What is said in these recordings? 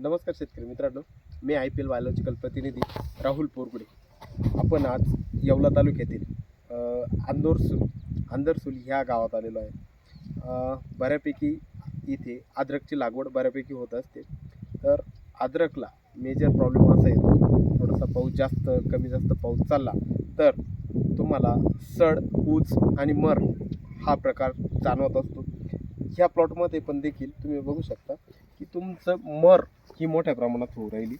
नमस्कार शेतकरी मित्रांनो. मी आय पी एल बायोलॉजिकल प्रतिनिधी राहुल पोरगुडे. आपण आज येवला तालुक्यातील आंदोरसूल आंदरसूल ह्या गावात आलेलो आहे. बऱ्यापैकी इथे अद्रकची लागवड बऱ्यापैकी होत असते. तर अद्रकला मेजर प्रॉब्लेम असा येतो थोडासा पाऊस जास्त कमी जास्त पाऊस चालला तर तुम्हाला सड ऊज आणि मर हा प्रकार जाणवत असतो. ह्या प्लॉटमध्ये पण देखील तुम्ही बघू शकता. की तुमचं मर ही मोठ्या प्रमाणात होऊ राहिली.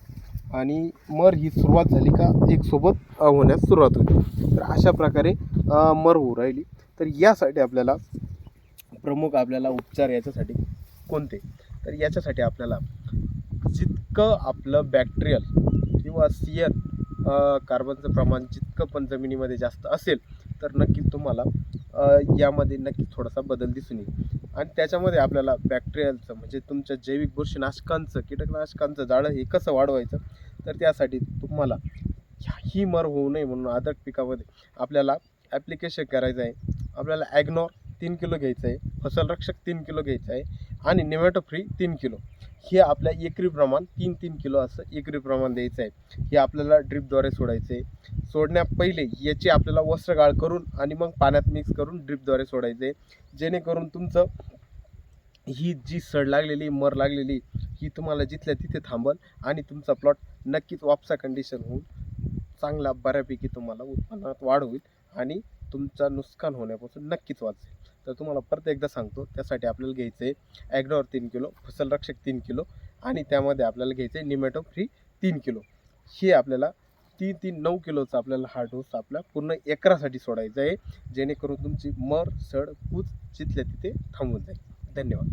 आणि मर ही सुरुवात झाली का एक सोबत होण्यास सुरुवात होती. तर अशा प्रकारे मर होऊ राहिली. तर यासाठी आपल्याला प्रमुख आपल्याला उपचार याच्यासाठी कोणते? तर याच्यासाठी आपल्याला जितकं आपलं बॅक्टेरियल किंवा सियन कार्बनचं प्रमाण जितकं पण जमिनीमध्ये जास्त असेल तर नक्की तुम्हाला यामध्ये नक्की थोडासा बदल दिसून येईल. आणि त्याच्यामध्ये आपल्याला बॅक्टेरियलचं म्हणजे तुमच्या जैविक बुरशीनाशकांचं कीटकनाशकांचं जाळं हे कसं वाढवायचं तर त्यासाठी तुम्हाला ही मर होऊ नये म्हणून अदरक पिकामध्ये आपल्याला ॲप्लिकेशन करायचं आहे. आपल्याला ॲग्नॉर तीन किलो घ्यायचं आहे फसलरक्षक तीन किलो घ्यायचं आहे आणि निमॅटो फ्री तीन किलो. हे आपल्या एकरी प्रमाण तीन तीन किलो असं एकरी प्रमाण द्यायचं आहे. हे आपल्याला ड्रिपद्वारे सोडायचं आहे. सोडण्या पहिले याची आपल्याला वस्त्रगाळ करून आणि मग पाण्यात मिक्स करून ड्रिपद्वारे सोडायचं आहे. जेणेकरून तुमचं ही जी सड लागलेली मर लागलेली ही तुम्हाला जिथल्या तिथे थांबल आणि तुमचा प्लॉट नक्कीच वापसा कंडिशन होऊन चांगला बऱ्यापैकी तुम्हाला उत्पन्नात वाढ होईल आणि तुमचा नुकसान होण्यापासून नक्कीच वाचेल. तर तुम्हाला परत एकदा सांगतो त्यासाठी आपल्याला घ्यायचं आहे ॲग्रॉर तीन किलो फसल रक्षक तीन किलो आणि त्यामध्ये आपल्याला घ्यायचं आहे निमॅटो फ्री तीन किलो. हे आपल्याला तीन तीन नऊ किलोचा आपल्याला हा डोस आपला पूर्ण एकरासाठी सोडायचा आहे जेणेकरून तुमची मर सड कूच जिथल्या तिथे थांबून जाईल. धन्यवाद.